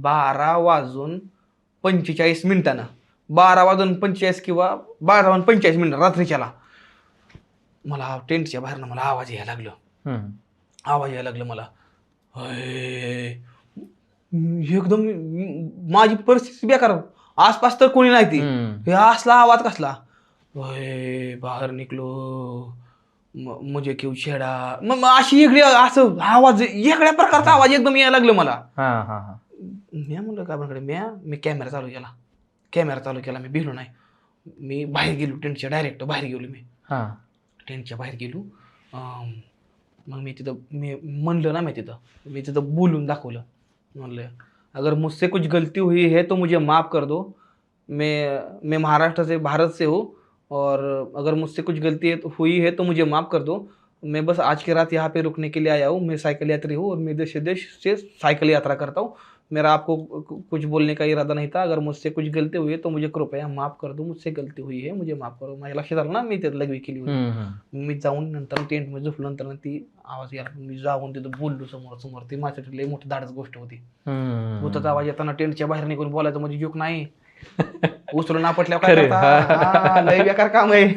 बारा वाजून पंचेचाळीस मिनिटानं. बारा वाजून पंचेचाळीस किंवा बारा वाजून पंचेचाळीस मिनिटं रात्रीच्याला. मला टेंटच्या बाहेरनं मला आवाज यायला लागलं. आवाज यायला लागला मला. एकदम माझी परिस्थिती बेकार. आसपास तर कोणी नाही ती. हे असला आवाज कसला? अय, बाहेर निघलो. म- मुझे क्यों छेडा. मग अशी वेगळी असं आवाज वेगळ्या प्रकारचा आवाज एकदम यायला लागलं मला. हा हा हा. मी म्हणलं का आपल्याकडे मी मी कॅमेरा चालू केला. कॅमेरा चालू केला मी भिलो नाही. मी बाहेर गेलो टेंटच्या डायरेक्ट बाहेर गेलो मी. हा. टेंटच्या बाहेर गेलो. अं, मग मी तिथं मी म्हणलं ना मी तिथं मी तिथं बोलून दाखवलं. म्हणलं अगर मुझसे कुछ गलती हुई है तो मुझे माफ़ कर दो. मैं मैं महाराष्ट्र से भारत से हूँ. और अगर मुझसे कुछ गलती है- हुई है तो मुझे माफ़ कर दो. मैं बस आज की रात यहाँ पे रुकने के लिए आया हूँ मैं साइकिल यात्री हूँ और मैं देश से देश से साइकिल यात्रा करता हूँ। मेरा आपको कुछ बोलने का इरादा नहीं था अगर मुझसे कुछ गलती हुई है तो मुझे कृपया माफ़ कर दो मुझसे गलती हुई है मुझे माफ़ करो। माझ्या लक्षात आलं ना मी ते लगवी केली होती. मी जाऊन नंतर टेंटमध्ये झोपलो नंतर ती आवाज यायला मी जाऊन तिथं बोललो समोर समोर ती माझ्यासाठी लई मोठी धाडच गोष्ट होती. भूताचा आवाज येताना टेंटच्या बाहेर निघून बोलायचं म्हणजे जोक नाही. उचलून बेकार काम आहे.